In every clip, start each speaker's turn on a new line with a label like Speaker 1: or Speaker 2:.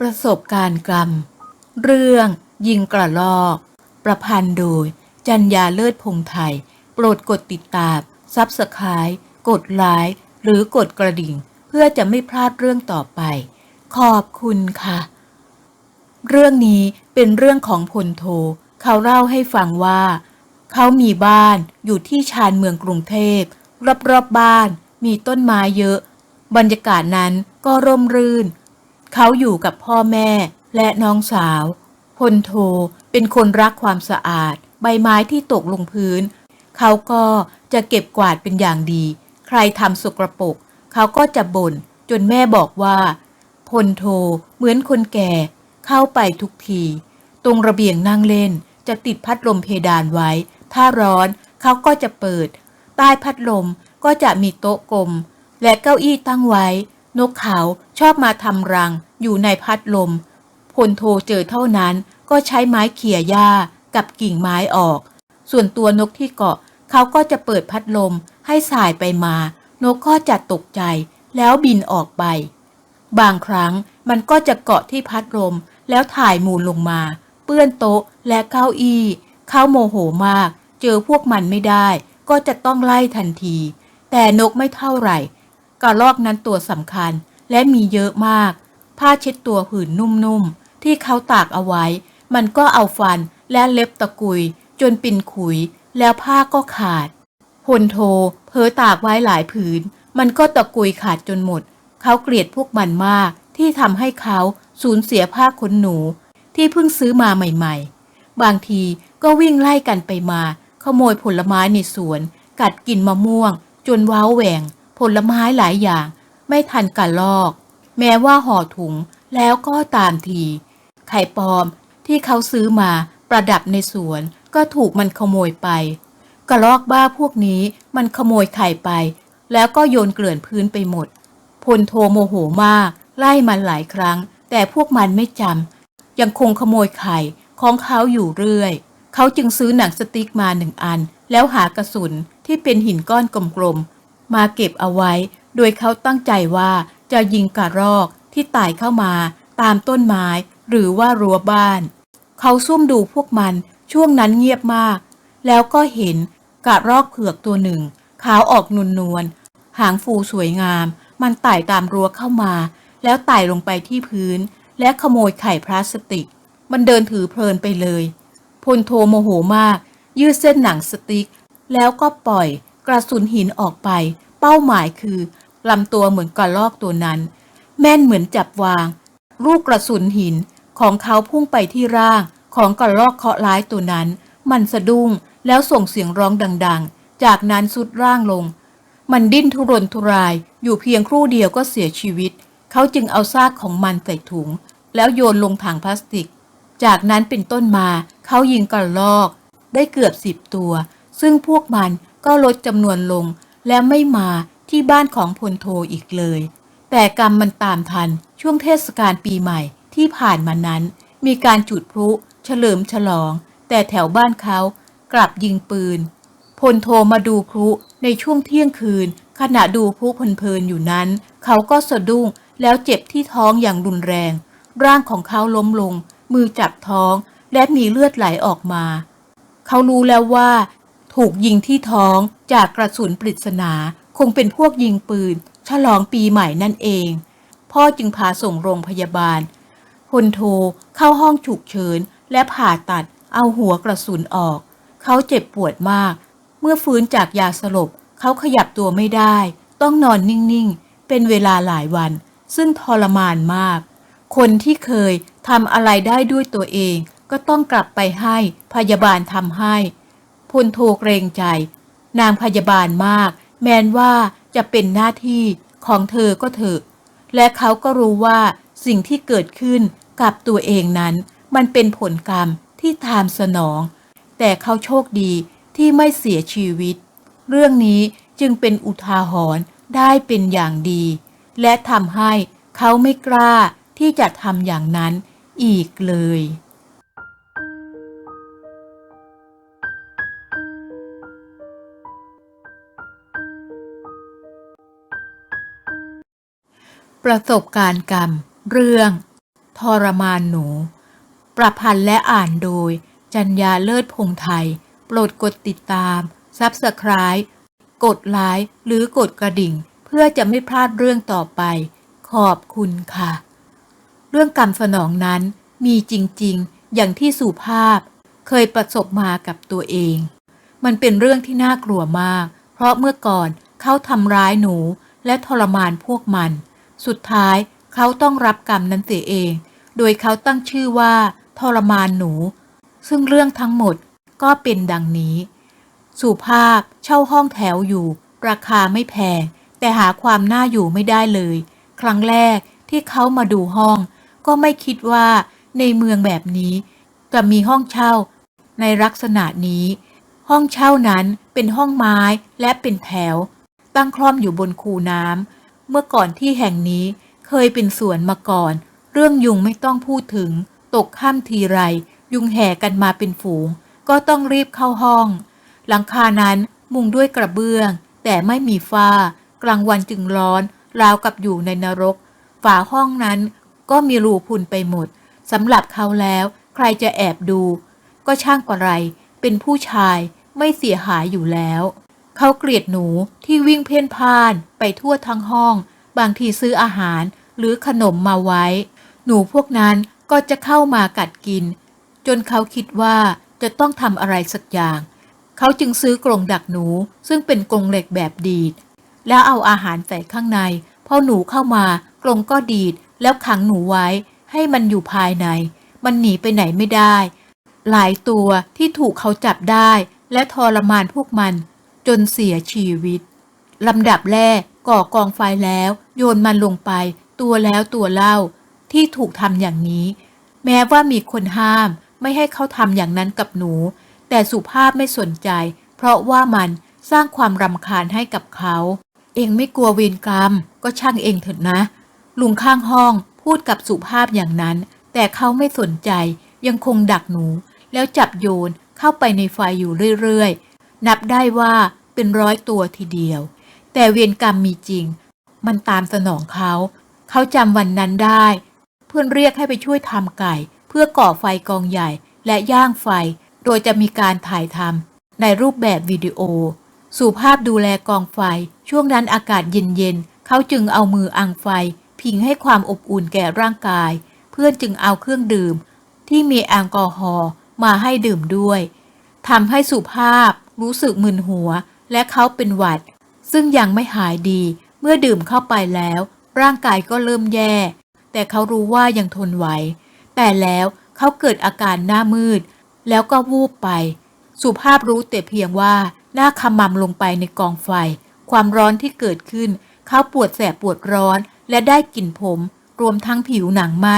Speaker 1: ประสบการณ์กรรม เรื่องยิงกระลอก ประพันธ์โดย จัญญาเลิศพงไทย โปรดกดติดตามซับสไคร b ์กดไลค์หรือกดกระดิ่ง เพื่อจะไม่พลาดเรื่องต่อไป ขอบคุณค่ะ เรื่องนี้เป็นเรื่องของพลโท เขาเล่าให้ฟังว่า เขามีบ้านอยู่ที่ชานเมืองกรุงเทพรอบๆบบ้านมีต้นไม้เยอะ บรรยากาศนั้นก็ร่มรื่น เขาอยู่กับพ่อแม่และน้องสาวพลโทเป็นคนรักความสะอาด ใบไม้ที่ตกลงพื้น เขาก็จะเก็บกวาดเป็นอย่างดี ใครทำสกรปรกเขาก็จะบ่นจนแม่บอกว่าพลโทเหมือนคนแก่ เข้าไปทุกที ตรงระเบียงนั่งเล่นจะติดพัดลมเพดานไว้ ถ้าร้อนเขาก็จะเปิด ใต้พัดลมก็จะมีโต๊ะกลม และเก้าอี้ตั้งไว้ นกเขาชอบมาทำรัง อยู่ในพัดลมพลโทเจอเท่านั้นก็ใช้ไม้เขี่ยหญ้ากับกิ่งไม้ออก ส่วนตัวนกที่เกาะเขาก็จะเปิดพัดลมให้สายไปมา นกก็จะตกใจแล้วบินออกไป บางครั้งมันก็จะเกาะที่พัดลมแล้วถ่ายมูลลงมา เปื้อนโต๊ะและเก้าอี้เขาโมโหมาก เจอพวกมันไม่ได้ ก็จะต้องไล่ทันที แต่นกไม่เท่าไหร่กระรอกนั้นตัวสำคัญและมีเยอะมาก ผ้าเช็ดตัวผืนนุ่มๆ ที่เขาตากเอาไว้ มันก็เอาฟันและเล็บตะกุย จนปิ่นขุย แล้วผ้าก็ขาดพลโทเพอตากไว้หลายผืน มันก็ตะกุยขาดจนหมด เขาเกลียดพวกมันมากที่ทำให้เขาสูญเสียผ้าขนหนู ที่เพิ่งซื้อมาใหม่ๆ บางทีก็วิ่งไล่กันไปมา ขโมยผลไม้ในสวน กัดกินมะม่วง จนว้าวแหวง ผลไม้หลายอย่าง ไม่ทันกันลอก แม้ว่าห่อถุงแล้วก็ตามที ไข่ปลอมที่เขาซื้อมาประดับในสวนก็ถูกมันขโมยไป กระลอกบ้าพวกนี้มันขโมยไข่ไป แล้วก็โยนเกลื่อนพื้นไปหมด พลโทโมโหมากไล่มันหลายครั้ง แต่พวกมันไม่จำยังคงขโมยไข่ของเขาอยู่เรื่อย เขาจึงซื้อหนังสติ๊กมาหนึ่งอัน แล้วหากระสุนที่เป็นหินก้อนกลมๆมาเก็บเอาไว้ โดยเขาตั้งใจว่า จะยิงกระรอกที่ไต่เข้ามาตามต้นไม้หรือว่ารั้วบ้าน เขาซุ่มดูพวกมันช่วงนั้นเงียบมาก แล้วก็เห็นกระรอกเผือกตัวหนึ่ง ขาวออกนวลนวลๆหางฟูสวยงาม มันไต่ตามรั้วเข้ามา แล้วไต่ลงไปที่พื้น และขโมยไข่พลาสติก มันเดินถือเพลินไปเลยพลโทโมโหมาก ยืดเส้นหนังสติ๊ก แล้วก็ปล่อยกระสุนหินออกไป เป้าหมายคือ ลำตัวเหมือนกระลอกตัวนั้น แม่นเหมือนจับวาง ลูกกระสุนหินของเขาพุ่งไปที่ร่างของกระรอกเคาะร้ายตัวนั้น มันสะดุ้งแล้วส่งเสียงร้องดัง ๆ จากนั้นสุดร่างลง มันดิ้นทุรนทุรายอยู่เพียงครู่เดียวก็เสียชีวิต เขาจึงเอาซากของมันใส่ถุง แล้วโยนลงถังพลาสติก จากนั้นเป็นต้นมาเขายิงกระลอก ได้เกือบสิบตัว ซึ่งพวกมันก็ลดจำนวนลงและไม่มา ที่บ้านของพลโทอีกเลย แต่กรรมมันตามทันช่วงเทศกาลปีใหม่ที่ผ่านมานั้น มีการจุดพลุเฉลิมฉลอง แต่แถวบ้านเขากลับยิงปืนพลโทมาดูพลุในช่วงเที่ยงคืน ขณะดูพลุเพลินๆอยู่นั้น เขาก็สะดุ้งแล้วเจ็บที่ท้องอย่างรุนแรง ร่างของเขาล้มลง มือจับท้องและมีเลือดไหลออกมา เขารู้แล้วว่า ถูกยิงที่ท้องจากกระสุนปริศนา คงเป็นพวกยิงปืน ฉลองปีใหม่นั่นเอง พ่อจึงพาส่งโรงพยาบาลพลโทเข้าห้องฉุกเฉิน และผ่าตัดเอาหัวกระสุนออก เขาเจ็บปวดมาก เมื่อฟื้นจากยาสลบ เขาขยับตัวไม่ได้ ต้องนอนนิ่ง ๆ เป็นเวลาหลายวัน ซึ่งทรมานมาก คนที่เคยทำอะไรได้ด้วยตัวเอง ก็ต้องกลับไปให้พยาบาลทำให้พลโทเกรงใจ นางพยาบาลมาก แม้นว่าจะเป็นหน้าที่ของเธอก็เถอะ และเขาก็รู้ว่าสิ่งที่เกิดขึ้นกับตัวเองนั้น มันเป็นผลกรรมที่ตามสนอง แต่เขาโชคดีที่ไม่เสียชีวิต เรื่องนี้จึงเป็นอุทาหรณ์ได้เป็นอย่างดี และทำให้เขาไม่กล้าที่จะทำอย่างนั้นอีกเลย ประสบการณ์กรรม เรื่อง ทรมานหนู ประพันธ์และอ่านโดย จัญญาเลิศพงไทย โปรดกดติดตามซับสไคร b e กดไลค์หรือกดกระดิ่ง เพื่อจะไม่พลาดเรื่องต่อไป ขอบคุณค่ะ เรื่องกรรมสนองนั้นมีจริงๆ อย่างที่สุภาพ เคยประสบมากับตัวเอง มันเป็นเรื่องที่น่ากลัวมาก เพราะเมื่อก่อนเขาทำร้ายหนูและทรมานพวกมัน สุดท้ายเขาต้องรับกรรมนั้นเสียเอง โดยเขาตั้งชื่อว่า ทรมานหนู ซึ่งเรื่องทั้งหมดก็เป็นดังนี้ สุภาพเช่าห้องแถวอยู่ ราคาไม่แพง แต่หาความน่าอยู่ไม่ได้เลย ครั้งแรกที่เขามาดูห้อง ก็ไม่คิดว่าในเมืองแบบนี้ จะมีห้องเช่า ในลักษณะนี้ ห้องเช่านั้นเป็นห้องไม้และเป็นแถว ตั้งคล่อมอยู่บนคูน้ำ เมื่อก่อนที่แห่งนี้เคยเป็นสวนมาก่อน เรื่องยุงไม่ต้องพูดถึง ตกข้ามทีไร ยุงแห่กันมาเป็นฝูง ก็ต้องรีบเข้าห้อง หลังคานั้นมุงด้วยกระเบื้อง แต่ไม่มีฝ้า กลางวันจึงร้อน ราวกับอยู่ในนรก ฝาห้องนั้นก็มีรูพุนไปหมดสำหรับเขาแล้ว ใครจะแอบดู ก็ช่างกว่าไร เป็นผู้ชายไม่เสียหายอยู่แล้ว เขาเกลียดหนูที่วิ่งเพ่นพ่านไปทั่วทั้งห้อง บางทีซื้ออาหารหรือขนมมาไว้ หนูพวกนั้นก็จะเข้ามากัดกิน จนเขาคิดว่าจะต้องทำอะไรสักอย่าง เขาจึงซื้อกรงดักหนูซึ่งเป็นกรงเหล็กแบบดีด แล้วเอาอาหารใส่ข้างใน พอหนูเข้ามากรงก็ดีดแล้วขังหนูไว้ ให้มันอยู่ภายใน มันหนีไปไหนไม่ได้ หลายตัวที่ถูกเขาจับได้ และทรมานพวกมัน จนเสียชีวิตลำดับแรกก่อกองไฟแล้ว โยนมันลงไป ตัวแล้วตัวเล่า ที่ถูกทำอย่างนี้ แม้ว่ามีคนห้ามไม่ให้เขาทำอย่างนั้นกับหนู แต่สุภาพไม่สนใจ เพราะว่ามันสร้างความรำคาญให้กับเขา เองไม่กลัวเวรกรรม ก็ช่างเองเถิดนะ ลุงข้างห้องพูดกับสุภาพอย่างนั้น แต่เขาไม่สนใจยังคงดักหนู แล้วจับโยนเข้าไปในไฟอยู่เรื่อยๆ นับได้ว่า เป็นร้อยตัวทีเดียว แต่เวรกรรมมีจริง มันตามสนองเขา เขาจำวันนั้นได้ เพื่อนเรียกให้ไปช่วยทำไก่ เพื่อก่อไฟกองใหญ่และย่างไฟ โดยจะมีการถ่ายทำในรูปแบบวิดีโอ สุภาพดูแลกองไฟ ช่วงนั้นอากาศเย็นๆเขาจึงเอามืออังไฟ พิงให้ความอบอุ่นแก่ร่างกาย เพื่อนจึงเอาเครื่องดื่ม ที่มีแอลกอฮอล์มาให้ดื่มด้วยทำให้สุภาพรู้สึกมึนหัว และเขาเป็นหวัด ซึ่งยังไม่หายดี เมื่อดื่มเข้าไปแล้ว ร่างกายก็เริ่มแย่ แต่เขารู้ว่ายังทนไหว แต่แล้วเขาเกิดอาการหน้ามืด แล้วก็วูบไป สุภาพรู้แต่เพียงว่าหน้าขมำลงไปในกองไฟ ความร้อนที่เกิดขึ้น เขาปวดแสบปวดร้อน และได้กลิ่นผม รวมทั้งผิวหนังไหม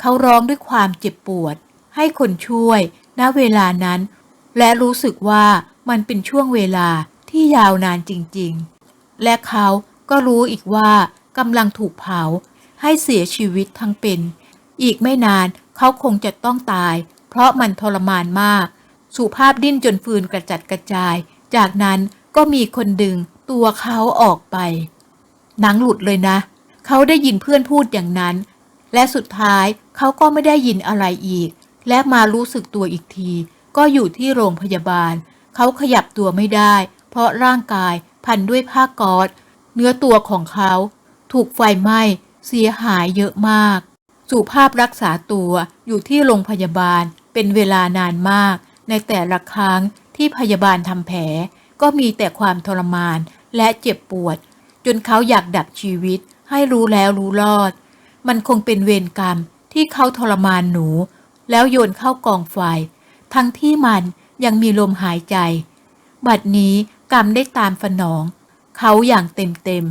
Speaker 1: เขาร้องด้วยความเจ็บปวด ให้คนช่วย ณ เวลานั้น และรู้สึกว่ามันเป็นช่วงเวลา ที่ยาวนานจริงๆ และเขาก็รู้อีกว่ากำลังถูกเผาให้เสียชีวิตทั้งเป็น อีกไม่นานเขาคงจะต้องตาย เพราะมันทรมานมาก สุภาพดิ้นจนฟืนกระจัดกระจาย จากนั้นก็มีคนดึงตัวเขาออกไป หนังหลุดเลยนะ เขาได้ยินเพื่อนพูดอย่างนั้น และสุดท้ายเขาก็ไม่ได้ยินอะไรอีก และมารู้สึกตัวอีกที ก็อยู่ที่โรงพยาบาล เขาขยับตัวไม่ได้าะร่างกายพันด้วยผ้ากอซเนื้อตัวของเขา ถูกไฟไหม้เสียหายเยอะมาก สุภาพรักษาตัวอยู่ที่โรงพยาบาลเป็นเวลานานมาก ในแต่ละครั้งที่พยาบาลทำแผล ก็มีแต่ความทรมานและเจ็บปวด จนเขาอยากดับชีวิตให้รู้แล้วรู้รอด มันคงเป็นเวรกรรมที่เขาทรมานหนู แล้วโยนเข้ากองไฟ ทั้งที่มันยังมีลมหายใจ บัดนี้ กรรมได้ตามสนอง เขาอย่างเต็มเต็ม